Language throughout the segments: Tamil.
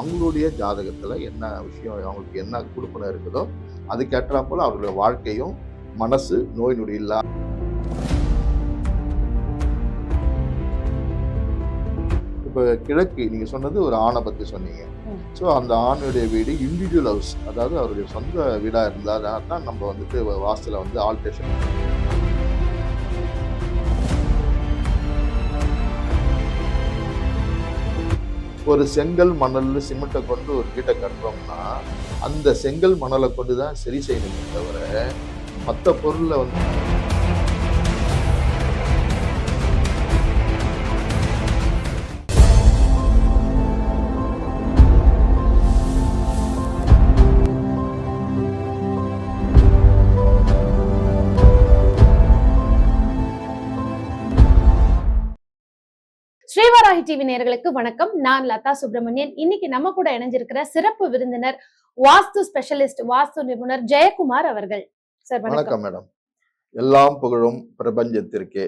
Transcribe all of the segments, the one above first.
அவங்களுடைய ஜாதகத்துல என்ன விஷயம் அவங்களுக்கு என்ன கொடுப்பன இருக்குதோ அதுக்கேற்றாப்போல அவர்களுடைய வாழ்க்கையும் மனசு நோய் நொடி இல்லா இப்போ கிழக்கு நீங்க சொன்னது ஒரு ஆணை பத்தி சொன்னீங்க. ஸோ அந்த ஆணுடைய வீடு இண்டிவிஜுவல் ஹவுஸ் அதாவது அவருடைய சொந்த வீடா இருந்தால் தான் நம்ம வந்துட்டு வாஸ்துல வந்து ஆல்ட்ரேஷன் ஒரு செங்கல் மணல் சிமெண்ட்டை கொண்டு ஒரு வீட்டை கட்டுறோம்னா அந்த செங்கல் மணலை கொண்டு தான் சரி செய்யணுமே தவிர மற்ற பொருளை வந்து ஸ்ரீவராகி டிவி நேயர்களுக்கு வணக்கம். நான் லதா சுப்பிரமணியன். இன்னைக்கு நம்ம கூட இணைஞ்சிருக்கிற சிறப்பு விருந்தினர் வாஸ்து ஸ்பெஷலிஸ்ட் வாஸ்து நிபுணர் ஜெயக்குமார் அவர்கள். சார் வணக்கம். மேடம். எல்லாம் புகழும் பிரபஞ்சத்திற்கே.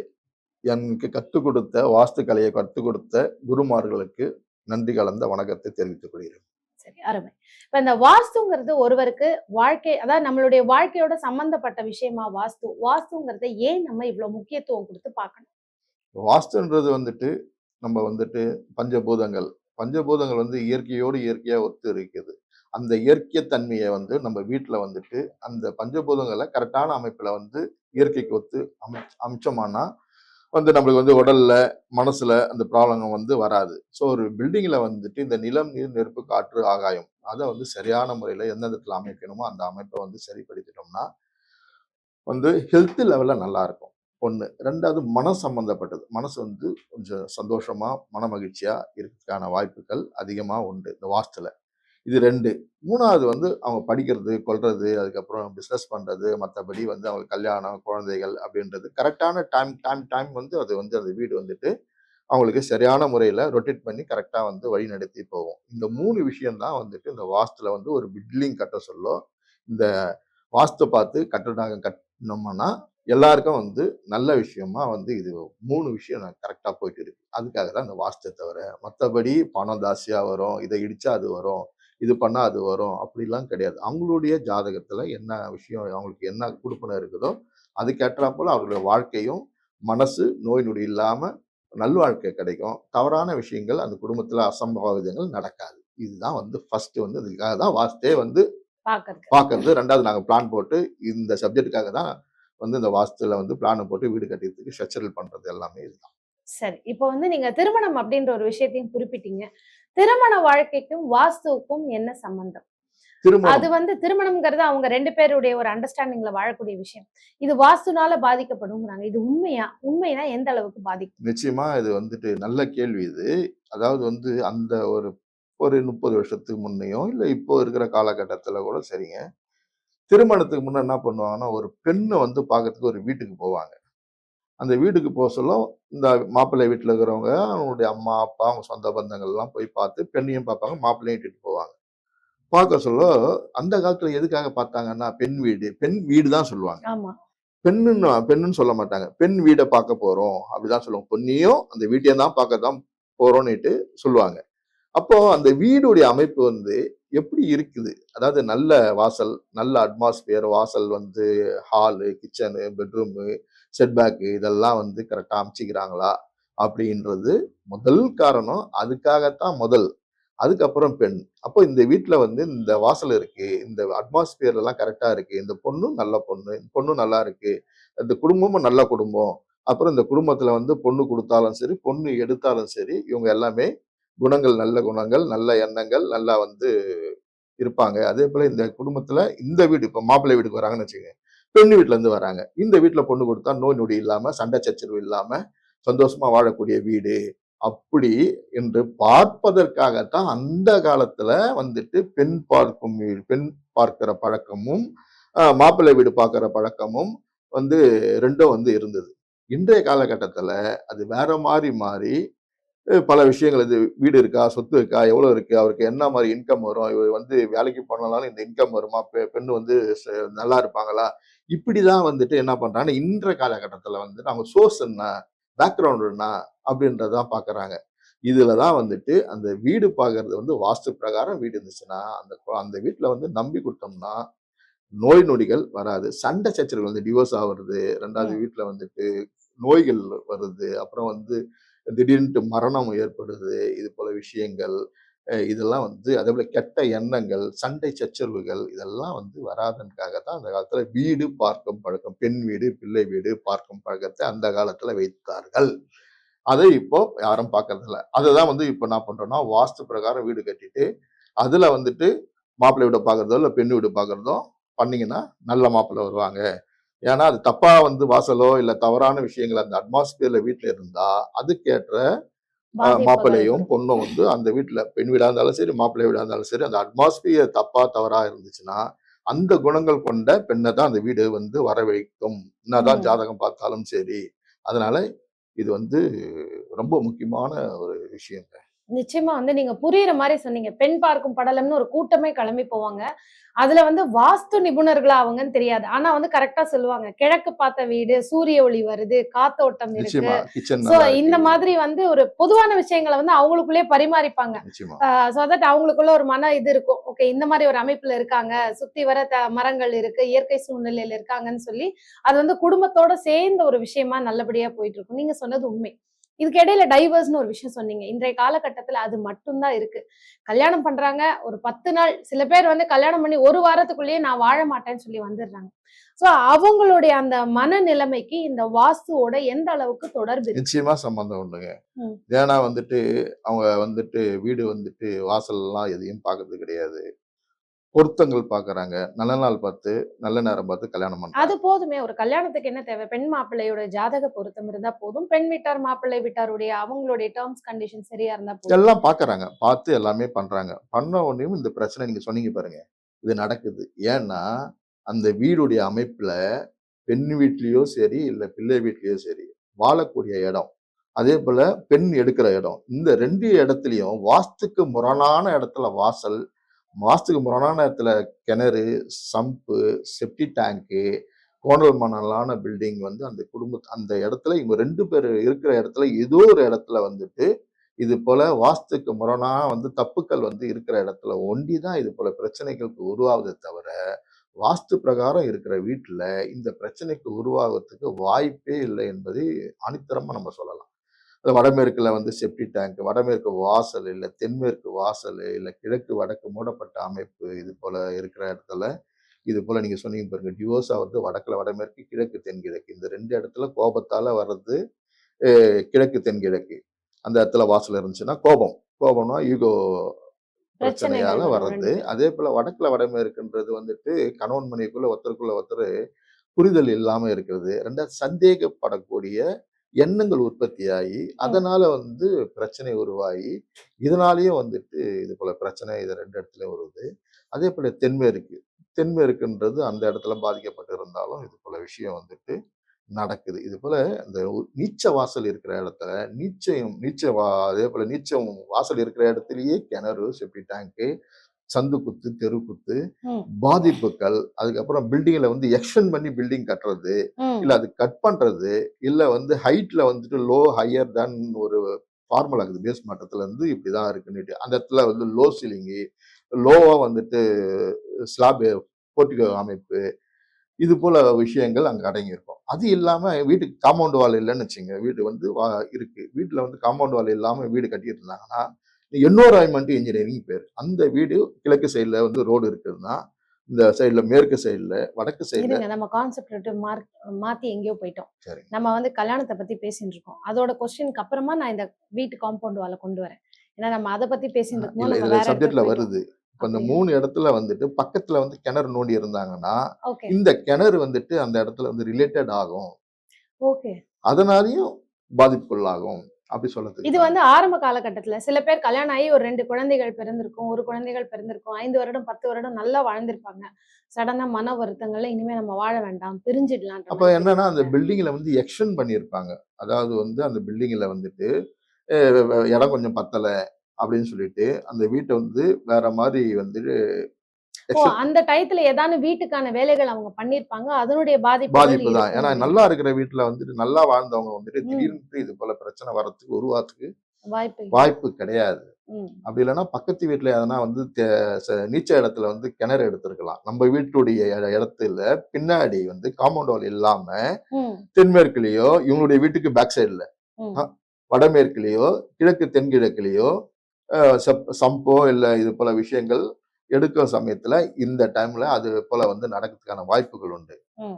எனக்கு கற்றுக் கொடுத்த வாஸ்து கலையை கற்றுக் கொடுத்த குருமார்களுக்கு நன்றி கலந்த வணக்கத்தை தெரிவித்துக் கொள்கிறேன். சரி அருமை. இப்ப இந்த வாஸ்துங்கிறது ஒருவருக்கு வாழ்க்கை அதாவது நம்மளுடைய வாழ்க்கையோட சம்பந்தப்பட்ட விஷயமா வாஸ்து வாஸ்துங்கிறத ஏன் நம்ம இவ்வளவு முக்கியத்துவம் கொடுத்து பார்க்கணும்? வாஸ்துன்றது வந்துட்டு நம்ம வந்துட்டு பஞ்சபூதங்கள். பஞ்சபூதங்கள் வந்து இயற்கையோடு இயற்கையாக ஒத்து இருக்குது அந்த இயற்கை தன்மையை வந்து நம்ம வீட்டில் வந்துட்டு அந்த பஞ்சபூதங்களை கரெக்டான அமைப்பில் வந்து இயற்கைக்கு ஒத்து அமை அமிச்சோமானா வந்து நம்மளுக்கு வந்து உடலில் மனசில் அந்த ப்ராப்ளம் வந்து வராது. ஸோ ஒரு பில்டிங்கில் வந்துட்டு இந்த நிலம் நீர் நெருப்பு காற்று ஆகாயம் அதை வந்து சரியான முறையில் எந்த இடத்துல அமைக்கணுமோ அந்த அமைப்பை வந்து சரிப்படுத்திட்டோம்னா வந்து ஹெல்த் லெவலில் நல்லாயிருக்கும் ஒன்று ரெண்டாவது மனம் சம்மந்தப்பட்டது மனசு வந்து கொஞ்சம் சந்தோஷமாக மன மகிழ்ச்சியாக இருக்கிறதுக்கான வாய்ப்புகள் அதிகமாக உண்டு இந்த வாஸ்துல. இது ரெண்டு. மூணாவது வந்து அவங்க படிக்கிறது கொள்வது அதுக்கப்புறம் பிஸ்னஸ் பண்ணுறது மற்றபடி வந்து அவங்க கல்யாணம் குழந்தைகள் அப்படின்றது கரெக்டான டைம் டைம் டைம் வந்து அது வந்து அந்த வீடு வந்துட்டு அவங்களுக்கு சரியான முறையில் ரொட்டேட் பண்ணி கரெக்டாக வந்து வழி நடத்தி போகும். இந்த மூணு விஷயம்தான் வந்துட்டு இந்த வாஸ்துல வந்து ஒரு பில்டிங் கட்ட சொல்ல இந்த வாஸ்து பார்த்து கட்டடம் கட்டினோம்னா எல்லாருக்கும் வந்து நல்ல விஷயமா வந்து இது மூணு விஷயம் கரெக்டாக போயிட்டு இருக்கு. அதுக்காக தான் இந்த வாஸ்து தவிர மற்றபடி பணம் தாசியாக வரும் இதை இடிச்சா அது வரும் இது பண்ணா அது வரும் அப்படிலாம் கிடையாது. அவங்களுடைய ஜாதகத்துல என்ன விஷயம் அவங்களுக்கு என்ன கொடுப்பன இருக்குதோ அதுக்கேற்றாப்போல அவர்களுடைய வாழ்க்கையும் மனசு நோய் நொடி இல்லாம நல்வாழ்க்கை கிடைக்கும். தவறான விஷயங்கள் அந்த குடும்பத்துல அசம்பாவிதங்கள் நடக்காது. இதுதான் வந்து ஃபர்ஸ்ட் வந்து இதுக்காக தான் வாஸ்தே வந்து பார்க்கறது ரெண்டாவது நாங்கள் பிளான் போட்டு இந்த சப்ஜெக்ட்டுக்காக தான் வந்து இந்த வாஸ்துல வந்து பிளானை போட்டு வீடு கட்டிறதுக்கு ஸ்ட்ரக்சரல் பண்றது எல்லாமே இதுதான். சரி. இப்போ வந்து நீங்க திருமணம் அப்படின்ற ஒரு விஷயத்தையும் குறிப்பிட்டீங்க. திருமண வாழ்க்கைக்கும் வாஸ்துவுக்கும் என்ன சம்பந்தம்? அது வந்து திருமணம்ங்கிறது அவங்க ரெண்டு பேருடைய ஒரு அண்டர்ஸ்டாண்டிங்ல வாழக்கூடிய விஷயம். இது வாஸ்துனால பாதிக்கப்படுங்கிறாங்க இது உண்மையா? உண்மைனா எந்த அளவுக்கு பாதிக்கும்? நிச்சயமா இது வந்துட்டு நல்ல கேள்வி இது. அதாவது வந்து அந்த ஒரு ஒரு முப்பது வருஷத்துக்கு முன்னையும் இல்லை இப்போ இருக்கிற காலகட்டத்தில் கூட சரிங்க. திருமணத்துக்கு முன்ன என்ன பண்ணுவாங்கன்னா ஒரு பெண்ணை வந்து பார்க்கறதுக்கு ஒரு வீட்டுக்கு போவாங்க. அந்த வீட்டுக்கு போக சொல்ல இந்த மாப்பிள்ளை வீட்டில் இருக்கிறவங்க அவங்களுடைய அம்மா அப்பா அவங்க சொந்த பந்தங்கள்லாம் போய் பார்த்து பெண்ணையும் பார்ப்பாங்க மாப்பிள்ளையும் இட்டுட்டு போவாங்க. பார்க்க சொல்ல அந்த காலத்துல எதுக்காக பார்த்தாங்கன்னா பெண் வீடு பெண் வீடு தான் சொல்லுவாங்க. பெண்ணுன்னு பெண்ணுன்னு சொல்ல மாட்டாங்க. பெண் வீடை பார்க்க போறோம் அப்படிதான் சொல்லுவாங்க. பொண்ணையும் அந்த வீட்டையும் தான் பார்க்க தான் போறோம்னுட்டு சொல்லுவாங்க. அப்போ அந்த வீடுடைய அமைப்பு வந்து எப்படி இருக்குது? அதாவது நல்ல வாசல் நல்ல அட்மாஸ்பியர் வாசல் வந்து ஹாலு கிச்சனு பெட்ரூமு செட்பேக்கு இதெல்லாம் வந்து கரெக்டாக அமைச்சிக்கிறாங்களா? அப்படின்றது முதல் காரணம். அதுக்காகத்தான் முதல். அதுக்கப்புறம் பெண். அப்போ இந்த வீட்டில் வந்து இந்த வாசல் இருக்கு இந்த அட்மாஸ்பியர்லாம் கரெக்டாக இருக்கு. இந்த பொண்ணும் நல்ல பொண்ணு இந்த பொண்ணும் நல்லா இருக்கு. இந்த குடும்பமும் நல்ல குடும்பம். அப்புறம் இந்த குடும்பத்தில் வந்து பொண்ணு கொடுத்தாலும் சரி பொண்ணு எடுத்தாலும் சரி இவங்க எல்லாமே குணங்கள் நல்ல குணங்கள் நல்ல எண்ணங்கள் நல்லா வந்து இருப்பாங்க. அதே போல இந்த குடும்பத்துல இந்த வீடு இப்போ மாப்பிள்ளை வீட்டுக்கு வராங்கன்னு வச்சுக்கோங்க. பெண்ணு வீட்டுல இருந்து வராங்க. இந்த வீட்டுல பொண்ணு கொடுத்தா நோய் நொடி இல்லாம சண்டை சச்சரவு இல்லாம சந்தோஷமா வாழக்கூடிய வீடு. அப்படி என்று பார்ப்பதற்காகத்தான் அந்த காலத்துல வந்துட்டு பெண் பார்க்கும் பெண் பார்க்கிற பழக்கமும் மாப்பிள்ளை வீடு பார்க்கிற பழக்கமும் வந்து ரெண்டும் வந்து இருந்தது. இன்றைய காலகட்டத்தில் அது வேற மாதிரி மாறி பல விஷயங்கள். இது வீடு இருக்கா? சொத்து இருக்கா? எவ்வளவு இருக்கு? அவருக்கு என்ன மாதிரி இன்கம் வரும்? இவர் வந்து வேலைக்கு போனாலும் இந்த இன்கம் வருமா? பெ- பெண்ணு வந்து நல்லா இருப்பாங்களா? இப்படிதான் வந்துட்டு என்ன பண்றாங்க? இன்றைய காலகட்டத்துல வந்து அவங்க சோர்ஸ் என்ன? பேக்ரவுண்ட் என்ன? அப்படின்றதான் பாக்குறாங்க. இதுல தான் வந்துட்டு அந்த வீடு பார்க்கறது வந்து வாஸ்து பிரகாரம் வீடு இருந்துச்சுன்னா அந்த அந்த வீட்டுல வந்து நம்பி கொடுத்தோம்னா நோய் நொடிகள் வராது. சண்டை சச்சரவுகள் வந்து டிவோர்ஸ் ஆகுறது ரெண்டாவது. வீட்டுல வந்துட்டு நோய்கள் வருது. அப்புறம் வந்து திடீர்னுட்டு மரணம் ஏற்படுது இது போல விஷயங்கள் இதெல்லாம் வந்து அதே போல கெட்ட எண்ணங்கள் சண்டை சச்சரவுகள் இதெல்லாம் வந்து வராதனுக்காக தான் அந்த காலத்துல வீடு பார்க்கும் பழக்கம் பெண் வீடு பிள்ளை வீடு பார்க்கும் பழக்கத்தை அந்த காலத்துல வைத்தார்கள். அதை இப்போ யாரும் பார்க்கறதில்ல. அதுதான் வந்து இப்போ என்ன பண்றோம்னா வாஸ்து பிரகாரம் வீடு கட்டிட்டு அதுல வந்துட்டு மாப்பிள்ளை வீடு பார்க்கறதோ இல்லை பெண் வீடு பார்க்கறதோ பண்ணீங்கன்னா நல்ல மாப்பிள்ளை வருவாங்க. ஏன்னா அது தப்பா வந்து வாசலோ இல்ல தவறான விஷயங்கள் அந்த அட்மாஸ்பியர்ல வீட்டுல இருந்தா அதுக்கேற்ற மாப்பிள்ளையும். பொண்ணும் வந்து அந்த வீட்டுல பெண் வீடா இருந்தாலும் சரி மாப்பிள்ளை வீடா இருந்தாலும் சரி அந்த அட்மாஸ்பியர் தப்பா தவறா இருந்துச்சுன்னா அந்த குணங்கள் கொண்ட பெண்ணை தான் அந்த வீடு வந்து வரவைக்கும் என்னதான் ம். ஜாதகம் பார்த்தாலும் சரி அதனால இது வந்து ரொம்ப முக்கியமான ஒரு விஷயங்க நிச்சயமா வந்து நீங்க புரியுற மாதிரி சொன்னீங்க. பெண் பார்க்கும் படலம்னு ஒரு கூட்டமே கிளம்பி போவாங்க. அதுல வந்து வாஸ்து நிபுணர்களா அவங்கன்னு தெரியாது. ஆனா வந்து கரெக்டா சொல்லுவாங்க. கிழக்கு பார்த்த வீடு சூரிய ஒளி வருது காத்தோட்டம் இருக்கு. சோ இந்த மாதிரி வந்து ஒரு பொதுவான விஷயங்களை வந்து அவங்களுக்குள்ளே பரிமாறிப்பாங்க. சோ தட் அவங்களுக்குள்ள ஒரு மன இது இருக்கும். ஓகே இந்த மாதிரி ஒரு அமைப்புல இருக்காங்க. சுத்தி வர மரங்கள் இருக்கு இயற்கை சூழ்நிலையில இருக்காங்கன்னு சொல்லி அது வந்து குடும்பத்தோட சேர்ந்த ஒரு விஷயமா நல்லபடியா போயிட்டு இருக்கும். நீங்க சொன்னது உண்மை. இதுக்கு இடையில டைவர்ஸ்னு ஒரு விஷயம் சொன்னீங்க. இன்றைய காலகட்டத்துல அது மட்டும்தான் இருக்கு. கல்யாணம் பண்றாங்க ஒரு பத்து நாள் சில பேர் வந்து கல்யாணம் பண்ணி ஒரு வாரத்துக்குள்ளேயே நான் வாழ மாட்டேன்னு சொல்லி வந்துடுறாங்க. சோ அவங்களுடைய அந்த மனநிலைமைக்கு இந்த வாஸ்துவோட எந்த அளவுக்கு தொடர்பு நிச்சயமா சம்பந்தம் உண்டுங்க. ஏன்னா வந்துட்டு அவங்க வந்துட்டு வீடு வந்துட்டு வாசல் எல்லாம் எதையும் பார்க்கறது கிடையாது. பொருத்தங்கள் பார்க்கறாங்க நல்ல நாள் பார்த்து நல்ல நேரம் பார்த்து கல்யாணம் பண்றாங்க. அது போதுமே. ஒரு கல்யாணத்துக்கு என்ன தேவை? பெண் மாப்பிள்ளையோட ஜாதக பொருத்தம் இருந்தா போதும். பெண் வீட்டார் மாப்பிள்ளை வீட்டாருடைய அவங்களுடைய டேர்ம்ஸ் கண்டிஷன் சரியா இருந்தா போதும். எல்லாம் பார்க்கறாங்க பார்த்து எல்லாமே பண்றாங்க. பண்ண உடனேயும் இந்த பிரச்சனை நீங்க சொன்னீங்க பாருங்க. இது நடக்குது. ஏன்னா அந்த வீடுடைய அமைப்புல பெண் வீட்லயோ சரி இல்ல பிள்ளை வீட்லயோ சரி வாழக்கூடிய இடம். அதே போல பெண் எடுக்கிற இடம். இந்த ரெண்டு இடத்துலயும் வாஸ்துக்கு முரணான இடத்துல வாசல் மாதத்துக்கு முரணான இடத்துல கிணறு சம்பு செப்டி டேங்க்கு கோணல் மணலான பில்டிங் வந்து அந்த குடும்ப அந்த இடத்துல இவங்க ரெண்டு பேர் இருக்கிற இடத்துல ஏதோ ஒரு இடத்துல வந்துட்டு இது போல வாஸ்துக்கு முரணா வந்து தப்புக்கள் வந்து இருக்கிற இடத்துல ஒண்டி தான் இது போல பிரச்சனைகளுக்கு உருவாகுதே தவிர வாஸ்து பிரகாரம் இருக்கிற வீட்டில் இந்த பிரச்சனைக்கு உருவாகிறதுக்கு வாய்ப்பே இல்லை என்பதை அனித்தரமாக நம்ம சொல்லலாம். அது வடமேற்குல வந்து செப்டி டேங்க் வடமேற்கு வாசல் இல்லை தென்மேற்கு வாசல் இல்லை கிழக்கு வடக்கு மூடப்பட்ட அமைப்பு இது போல இருக்கிற இடத்துல இது போல நீங்க சொன்னீங்க பாருங்க டிவோர்ஸ் ஆகிறது வடக்குல வடமேற்கு கிழக்கு தென்கிழக்கு. இந்த ரெண்டு இடத்துல கோபத்தால வர்றது கிழக்கு தென்கிழக்கு. அந்த இடத்துல வாசல் இருந்துச்சுன்னா கோபம். கோபம்னா ஈகோ பிரச்சனையால வர்றது. அதே போல வடக்குல வடமேற்குன்றது வந்துட்டு கணவன் மனைவிக்குள்ள ஒருத்தருக்குள்ள ஒருத்தர் புரிதல் இல்லாம இருக்கிறது. ரெண்டாவது சந்தேகப்படக்கூடிய எண்ணங்கள் உற்பத்தியாகி அதனால வந்து பிரச்சனை உருவாகி இதனாலேயும் வந்துட்டு இது போல பிரச்சனை இது ரெண்டு இடத்துலயும் வருது. அதே போல தென்மேற்கு தென்மேற்குன்றது அந்த இடத்துல பாதிக்கப்பட்டு இருந்தாலும் இது போல விஷயம் வந்துட்டு நடக்குது. இது போல இந்த நீச்ச வாசல் இருக்கிற இடத்துல நீச்சம் நீச்ச வா அதே போல நீச்சம் வாசல் இருக்கிற இடத்துலயே கிணறு செப்டி டேங்க்கு சந்து குத்து தெரு குத்து. பாதிப்புகள் அதுக்கப்புறம் பில்டிங்ல வந்து எக்ஸ்டெண்ட் பண்ணி பில்டிங் கட்டுறது. இல்ல அது கட் பண்றது இல்ல வந்து ஹைட்ல வந்துட்டு லோ ஹையர் than ஒரு ஃபார்முலா இருக்குது பேஸ் மட்டத்துல இருந்து இப்படிதான் இருக்குன்னுட்டு அந்த இடத்துல வந்து லோ சீலிங்கு லோவா வந்துட்டு ஸ்லாப் போர்ட்டிகோ அமைப்பு இது போல விஷயங்கள் அங்க அடங்கி இருக்கும் அது இல்லாம வீட்டுக்கு காம்பவுண்ட் வால் இல்லைன்னு வச்சுங்க வீடு வந்து வா- இருக்கு வீட்டுல வந்து காம்பவுண்ட் வால் இல்லாம வீடு கட்டிட்டு இருந்தாங்கன்னா என்வரான்மெண்ட் இன்ஜினியரிங் பேர். அந்த வீடு கிழக்கு சைடுல வந்து ரோடு இருக்குதுன்னா இந்த சைடுல மேற்கு சைடுல வடக்கு சைடுல நம்ம கான்செப்ட் மாத்தி எங்கேயோ போயிட்டோம். சரி நம்ம வந்து கல்யாணத்தை பத்தி பேசிட்டு இருக்கோம். அதோட கொஸ்டினுக்கு அப்புறமா நான் இந்த வீட்டு காம்பவுண்ட் வால கொண்டு வரேன். ஏன்னா நம்ம அதை பத்தி பேசிட்டு இருக்கோம். சப்ஜெக்ட்ல வருது. இப்ப இந்த? மூணு இடத்துல வந்துட்டு பக்கத்துல வந்து கிணறு நோண்டி இருந்தாங்கன்னா இந்த கிணறு வந்துட்டு அந்த இடத்துல வந்து ரிலேட்டட் ஆகும். ஓகே. அதனாலயும் பாதிப்புக்குள்ளாகும். அப்படி சொல்றது இது வந்து ஆரம்ப காலகட்டத்துல சில பேர் கல்யாணம் ஆகி ஒரு ரெண்டு குழந்தைகள் பிறந்திருக்கும் ஒரு குழந்தைகள் பிறந்திருக்கும் ஐந்து வருடம் பத்து வருடம் நல்லா வாழ்ந்திருப்பாங்க. சடனா மன வருத்தங்கள்ல இனிமே நம்ம வாழ வேண்டாம் பிரிஞ்சிடலாம் அப்ப என்னன்னா அந்த பில்டிங்ல வந்து எக்ஸ்டெண்ட் பண்ணியிருப்பாங்க. அதாவது வந்து அந்த பில்டிங்ல வந்துட்டு இடம் கொஞ்சம் பத்தல அப்படின்னு சொல்லிட்டு அந்த வீட்டை வந்து வேற மாதிரி வந்து ஓ அந்த டயத்துல ஏதான வீட்டுக்கான வேலைகள் அவங்க பண்ணிருப்பாங்க அதனுடைய பாதிப்பு பாதிப்பு தான் ஏன்னா நல்லா இருக்கிற வீட்டுல வந்துட்டு நல்லா வாழ்ந்தவங்க வந்துட்டு. திடீர்னு இது போல பிரச்சனை வர்றதுக்கு உருவாத்துக்கு வாய்ப்பு. வாய்ப்பு கிடையாது. அப்படி இல்லைன்னா பக்கத்து வீட்டுல எதனா வந்து நீச்சல் இடத்துல வந்து கிணறு எடுத்திருக்கலாம் நம்ம வீட்டுடைய இட- இடத்துல பின்னாடி வந்து காம்பவுண்ட் வால் இல்லாம. தென்மேற்குலயோ இவங்களுடைய வீட்டுக்கு பேக் சைடுல. வடமேற்குலயோ கிழக்கு தென்கிழக்குலயோ சம்போ இல்ல இது போல விஷயங்கள் எடுக்கிற சமயத்துல இந்த டைம்ல அது போல வந்து நடக்கிறதுக்கான வாய்ப்புகள் உண்டு.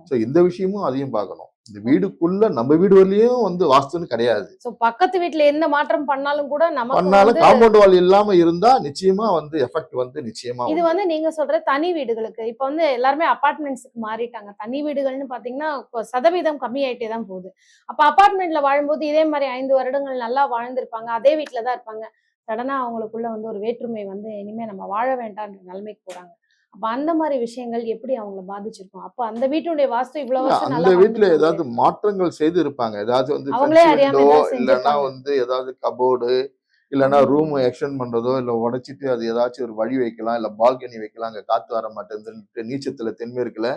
சோ இந்த விஷயமும் அதையும் பார்க்கணும். இந்த வீடுக்குள்ள நம்ம வீடு வரலையும் வந்து வாஸ்துன்னு கிடையாது. சோ பக்கத்து வீட்ல எந்த மாற்றம் பண்ணாலும் கூட நமக்கு பண்ணாலும் காம்பவுண்ட் வால் இல்லாம இருந்தா நிச்சயமா வந்து எஃபெக்ட் வந்து நிச்சயமா இது. வந்து நீங்க சொல்ற தனி வீடுகளுக்கு. இப்ப வந்து எல்லாருமே அபார்ட்மெண்ட்ஸ்க்கு மாறிட்டாங்க. தனி வீடுகள்னு பாத்தீங்கன்னா சதவீதம் கம்மியாயிட்டே தான் போகுது. அப்ப அபார்ட்மெண்ட்ல வாழும்போது இதே மாதிரி ஐந்து வருடங்கள் நல்லா வாழ்ந்திருப்பாங்க. அதே வீட்ல தான் இருப்பாங்க. சடனா அவங்களுக்குள்ள வந்து ஒரு வேற்றுமை வந்து இனிமே நம்ம வாழ வேண்டாம்ன்ற நிலைமைக்கு போறாங்க. அப்ப அந்த மாதிரி விஷயங்கள் எப்படி அவங்கள பாதிச்சிருக்கும்? அப்ப அந்த வீட்டுடைய வாஸ்து இவ்வளவு அந்த வீட்டுல ஏதாவது மாற்றங்கள் செய்து இருப்பாங்க ஏதாவது வந்து இல்லைன்னா. வந்து ஏதாவது கபோர்டு இல்லைன்னா. ரூம் எக்ஸ்டெண்ட் பண்றதோ இல்ல உடைச்சிட்டு அது ஏதாச்சும் ஒரு வழி வைக்கலாம் இல்ல பால்கனி வைக்கலாம் அங்க காத்து வர மாட்டேங்குதுன்னு நீச்சத்துல தென்மேற்குல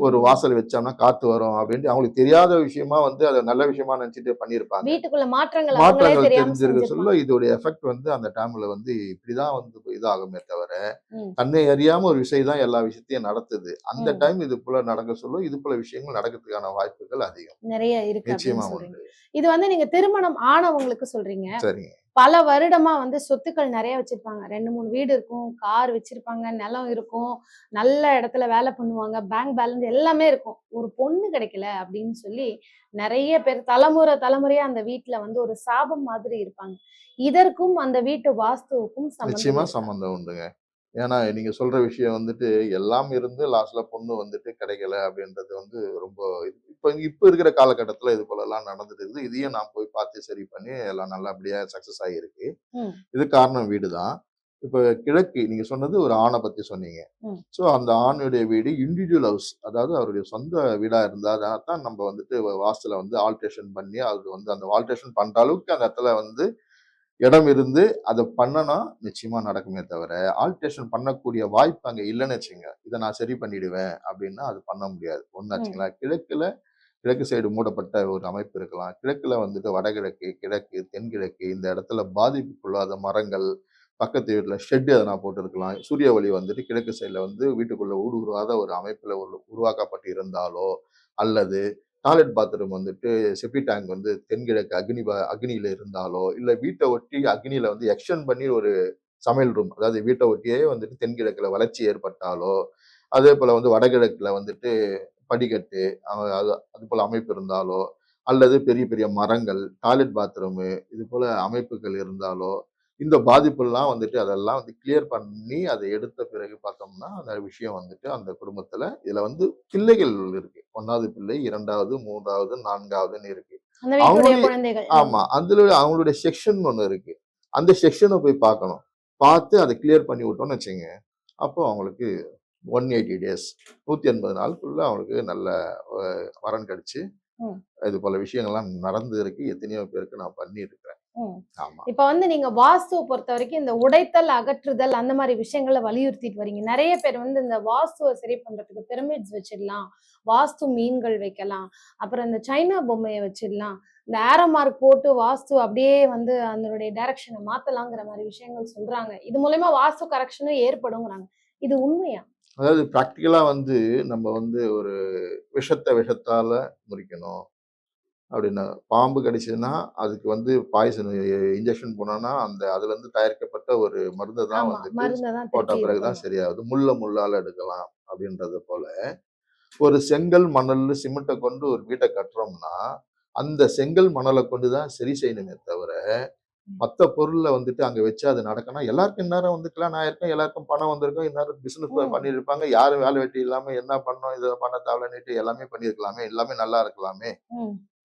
ஒரு. வாசல் வச்சோம்னா காத்து வரும் அப்படின்ட்டு அவங்களுக்கு தெரியாத விஷயமா வந்து அதை நல்ல விஷயமா நினைச்சிட்டு பண்ணியிருப்பாங்க வீட்டுக்குள்ள மாற்றங்கள் மாற்றங்கள் தெரிஞ்சிருக்க சொல்ல இதோடைய எஃபெக்ட் வந்து அந்த டைம்ல வந்து இப்படிதான் வந்து இதாகுமே தவிர. தன்னை அறியாம ஒரு விஷயம் தான் எல்லா விஷயத்தையும் நடத்துது அந்த. டைம் இது போல நடக்க சொல்ல இது போல விஷயங்கள் நடக்கிறதுக்கான வாய்ப்புகள் அதிகம் நிறைய இருக்கு நிச்சயமா இது வந்து நீங்க திருமணம் ஆனவங்களுக்கு சொல்றீங்க சரிங்க பல வருடமா வந்து சொத்துக்கள் நிறைய வச்சிருப்பாங்க. ரெண்டு மூணு வீடு இருக்கும். கார் வச்சிருப்பாங்க. நிலம் இருக்கும். நல்ல இடத்துல வேலை பண்ணுவாங்க. பேங்க் பேலன்ஸ் எல்லாமே இருக்கும். ஒரு பொண்ணு கிடைக்கல அப்படின்னு சொல்லி நிறைய பேர் தலைமுறை தலைமுறையா அந்த வீட்டுல வந்து ஒரு சாபம் மாதிரி இருப்பாங்க. இதற்கும் அந்த வீட்டு வாஸ்துவுக்கும் சம்பந்தம்? சம்பந்தம் உண்டுங்க. ஏன்னா நீங்க சொல்ற விஷயம் வந்துட்டு எல்லாம் இருந்து லாஸ்ட்ல பொண்ணு வந்துட்டு கிடைக்கல அப்படின்றது வந்து ரொம்ப இப்ப இப்ப இருக்கிற காலகட்டத்துல இது போல எல்லாம் நடந்துட்டு இருக்குது இதையும் நான் போய் பார்த்து சரி பண்ணி எல்லாம் நல்லபடியா சக்சஸ் ஆகியிருக்கு. இது காரணம் வீடு தான் இப்ப கிழக்கு நீங்க சொன்னது ஒரு ஆணை பத்தி சொன்னீங்க. சோ அந்த ஆணுடைய வீடு இண்டிவிஜுவல் ஹவுஸ் அதாவது அவருடைய சொந்த வீடா இருந்தா தான் நம்ம வந்துட்டு வாஸ்துல வந்து ஆல்ட்ரேஷன் பண்ணி அது வந்து அந்த ஆல்ட்ரேஷன் பண்ற அளவுக்கு அந்த இடத்துல வந்து இடம் இருந்து அதை பண்ணனா நிச்சயமா நடக்குமே தவிர ஆல்ட்ரேஷன் பண்ணக்கூடிய வாய்ப்பு அங்க இல்லைன்னு வச்சுங்க இதை நான் சரி பண்ணிடுவேன் அப்படின்னா அது பண்ண முடியாது. ஒன்னாச்சுங்களா கிழக்குல கிழக்கு சைடு மூடப்பட்ட ஒரு அமைப்பு இருக்கலாம். கிழக்குல வந்துட்டு வடகிழக்கு கிழக்கு தென்கிழக்கு இந்த இடத்துல பாதிப்புக்குள்ளாத மரங்கள் பக்கத்து வீட்டுல ஷெட் எதனா போட்டிருக்கலாம். சூரிய ஒளி வந்துட்டு கிழக்கு சைடுல வந்து வீட்டுக்குள்ள ஊடுருவாத ஒரு அமைப்புல ஒரு உருவாக்கப்பட்டு இருந்தாலோ அல்லது டாய்லெட் பாத்ரூம் வந்துட்டு செப்டி டேங்க் வந்து தென்கிழக்கு அக்னி ப- அக்னியில இருந்தாலோ இல்ல வீட்டை ஒட்டி அக்னியில வந்து எக்ஸ்டெண்ட் பண்ணி ஒரு சமையல் ரூம் அதாவது வீட்டை ஒட்டியே வந்துட்டு தென்கிழக்குல வளர்ச்சி ஏற்பட்டாலோ அதே போல வந்து வடகிழக்குல வந்துட்டு படிக்கட்டு அது அது போல அமைப்பு இருந்தாலோ அல்லது பெரிய பெரிய மரங்கள் டாய்லெட் பாத்ரூமு இது போல அமைப்புகள் இருந்தாலோ இந்த பாதிப்புலாம் வந்துட்டு அதெல்லாம் வந்து கிளியர் பண்ணி அதை எடுத்த பிறகு பார்த்தோம்னா அந்த விஷயம் வந்துட்டு அந்த குடும்பத்துல இதுல வந்து பிள்ளைகள் இருக்கு. ஒன்னாவது பிள்ளை இரண்டாவது மூன்றாவது நான்காவதுன்னு இருக்கு. அவங்களுடைய- ஆமா அதுல அவங்களுடைய செக்ஷன் ஒண்ணு இருக்கு. அந்த செக்ஷனை போய் பார்க்கணும். பார்த்து அதை கிளியர் பண்ணி விட்டோம்னு வச்சுங்க அப்போ அவங்களுக்கு ஒன் எயிட்டி டேஸ் நூத்தி எண்பது நாளுக்குள்ள அவங்களுக்கு நல்ல வரன் கிடைச்சு. இது போல விஷயங்கள்லாம் நடந்து இருக்கு. எத்தனையோ பேருக்கு நான் பண்ணி இருக்கிறேன் இப்ப வந்து நீங்க வாஸ்துவை பொறுத்த வரைக்கும் இந்த உடைத்தல் அகற்றுதல் அந்த மாதிரி விஷயங்களை வலியுறுத்திட்டு வரீங்க. நிறைய பேர் வந்து இந்த வாஸ்துவை சரி பண்றதுக்கு பிரமிட்ஸ் வச்சிடலாம் வாஸ்து மீன்கள் வைக்கலாம் அப்புறம் இந்த சைனா பொம்மையை வச்சிடலாம். இந்த ஆரோ மார்க் போட்டு வாஸ்து அப்படியே வந்து அதனுடைய டைரக்ஷனை மாத்தலாங்கிற மாதிரி விஷயங்கள் சொல்றாங்க. இது மூலயமா வாஸ்து கரெக்ஷனும் ஏற்படுங்கிறாங்க. இது உண்மையா? அதாவது ப்ராக்டிக்கலா வந்து நம்ம வந்து ஒரு விஷத்தை விஷத்தால முறிக்கணும். அப்படின்னா பாம்பு கடிச்சதுன்னா அதுக்கு வந்து பாய்சன் இன்ஜெக்ஷன் போனோம்னா அந்த அதுல இருந்து தயாரிக்கப்பட்ட ஒரு மருந்தை தான் தான் போட்ட பிறகுதான். சரியாகுது முள்ள முள்ளால எடுக்கலாம் அப்படின்றது போல ஒரு செங்கல் மணல் சிமெண்ட்டை கொண்டு ஒரு வீட்டை கட்டுறோம்னா அந்த செங்கல் மணலை கொண்டு தான் சரி செய்யணுமே தவிர மத்த பொருள்ல வந்துட்டு அங்க வச்சு அது நடக்கணும் எல்லாருக்கும் இந்நேரம் வந்து கல்யாணம் ஆயிருக்கும் எல்லாருக்கும் பணம் வந்திருக்கும். இந்நேரம் பிசினஸ் ம். பண்ணியிருப்பாங்க. யாரும் வேலை வெட்டி இல்லாம என்ன பண்ணோம் இதை பண்ண தேவைன்னுட்டு எல்லாமே பண்ணியிருக்கலாமே. எல்லாமே நல்லா இருக்கலாமே.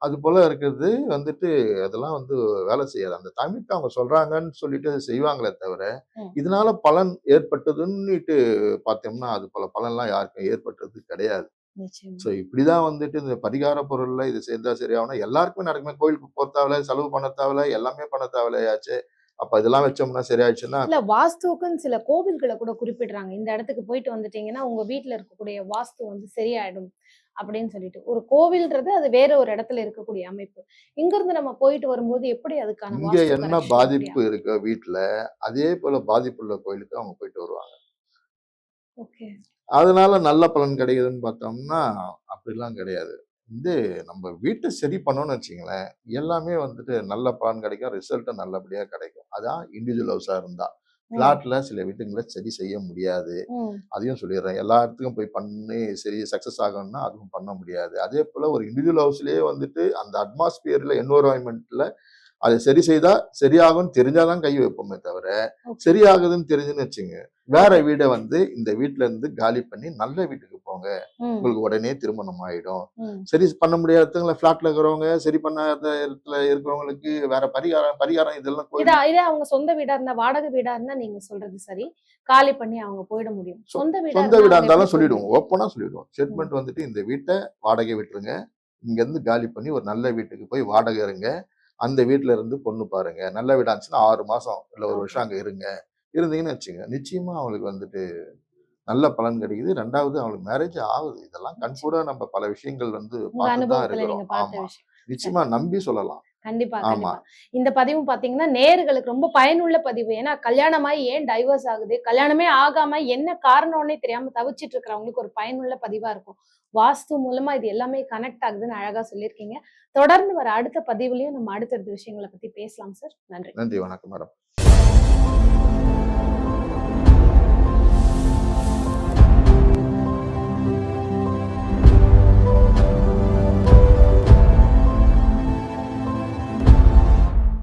அது போல இருக்கிறது வந்துட்டு அதெல்லாம் வந்து வேலை செய்யாது. அந்த டைமுக்கு அவங்க சொல்றாங்கன்னு சொல்லிட்டு செய்வாங்களே தவிர. இதனால பலன் ஏற்பட்டதுன்னுட்டு பார்த்தோம்னா அது போல பலன்லாம் யாருக்கும் ஏற்பட்டது கிடையாது. ஸோ இப்படிதான் வந்துட்டு இந்த பரிகார பொருள்ல இது சேர்ந்தா சரியாகணும் எல்லாருக்குமே நடக்குமே. கோயிலுக்கு போக தேவையில்ல செலவு பண்ண தேவையில்ல எல்லாமே பண்ண தேவையில்லையாச்சு. அப்ப இதெல்லாம் வச்சோம்னா சரியாயிடுச்சுன்னா இல்ல வாஸ்துவுக்குன்னு சில கோவில்களை கூட குறிப்பிடுறாங்க. இந்த இடத்துக்கு போயிட்டு வந்துட்டீங்கன்னா உங்க வீட்ல இருக்கக்கூடிய வாஸ்து வந்து சரியாயிடும் அப்படின்னு சொல்லிட்டு. ஒரு கோவில்ன்றது அது வேற ஒரு இடத்துல இருக்கக்கூடிய அமைப்பு. இங்க இருந்து நம்ம போயிட்டு வரும்போது எப்படி அதுக்கான இங்க என்ன பாதிப்பு? இருக்கோ வீட்டுல அதே போல பாதிப்பு உள்ள கோயிலுக்கு அவங்க போயிட்டு வருவாங்க. அதனால நல்ல பலன் கிடைக்குதுன்னு பார்த்தோம்னா அப்படிலாம் கிடையாது. வந்து நம்ம வீட்டை சரி பண்ணோம்னு வச்சுங்களேன் எல்லாமே வந்துட்டு நல்ல பலன் கிடைக்கும் ரிசல்ட்டும் நல்லபடியா கிடைக்கும். அதான் இண்டிவிஜுவல் ஹவுஸா இருந்தா. பிளாட்ல சில வீட்டுங்களை சரி செய்ய முடியாது. அதையும் சொல்லிடுறேன். எல்லா இடத்துக்கும் போய் பண்ணி சரி சக்ஸஸ் ஆகணும்னா அதுவும் பண்ண முடியாது. அதே போல ஒரு இண்டிவிஜுவல் ஹவுஸ்லயே வந்துட்டு அந்த அட்மாஸ்பியர்ல என்வரான்மெண்ட்ல அதை சரி செய்தா சரியாகும்னு தெரிஞ்சாதான் கை வைப்போமே தவிர. சரியாகுதுன்னு தெரிஞ்சுன்னு வச்சுங்க வேற வீடை வந்து இந்த வீட்ல இருந்து காலி பண்ணி நல்ல வீட்டுக்கு போங்க. உங்களுக்கு உடனே திருமணம் ஆயிடும். சரி பண்ண முடியாதவங்கள ஃபிளாட்ல இருக்கிறவங்க சரி பண்ணாத இடத்துல இருக்கிறவங்களுக்கு வேற பரிகாரம் பரிகாரம் இதெல்லாம் இதா அவங்க சொந்த வீடா இருந்தா வாடகை வீடா இருந்தா நீங்க சொல்றது சரி. காலி பண்ணி அவங்க போயிட முடியும். சொந்த வீடா சொந்த வீடா இருந்தாலும் சொல்லிடுவோம்? ஓப்பனா சொல்லிடுவோம். ஸ்டேட்மெண்ட் வந்துட்டு இந்த வீட்டை வாடகை விட்டுருங்க. இங்க இருந்து காலி பண்ணி ஒரு நல்ல வீட்டுக்கு போய் வாடகை இருங்க. அந்த வீட்ல இருந்து பொண்ணு பாருங்க. நல்ல வீடா இருந்துச்சுன்னா ஆறு மாசம் இல்ல ஒரு. வருஷம் அங்க இருங்க. இருந்தீங்கன்னு வச்சுங்க நிச்சயமா அவங்களுக்கு வந்துட்டு நல்ல பலன் கிடைக்குது. ரெண்டாவது அவங்களுக்கு மேரேஜ் ஆகுது. இதெல்லாம் கண்கூட நம்ம பல விஷயங்கள் வந்து பார்த்து தான் இருக்கிறோம். பார்த்த ஆமா. விஷயம். நிச்சயமா நம்பி சொல்லலாம். கண்டிப்பா. கண்டிப்பா. இந்த பதிவும் பாத்தீங்கன்னா நேர்களுக்கு ரொம்ப பயனுள்ள பதிவு. ஏன்னா கல்யாணமாயி ஏன் டைவர்ஸ் ஆகுது? கல்யாணமே ஆகாம என்ன காரணம்னே தெரியாம தவிச்சிட்டு இருக்கிறவங்களுக்கு ஒரு பயனுள்ள பதிவா இருக்கும். வாஸ்து மூலமா இது எல்லாமே கனெக்ட் ஆகுதுன்னு அழகா சொல்லியிருக்கீங்க. தொடர்ந்து வர அடுத்த பதிவுலயும் நம்ம அடுத்தடுத்த விஷயங்களை பத்தி பேசலாம் சார். நன்றி. நன்றி வணக்கம் மேடம்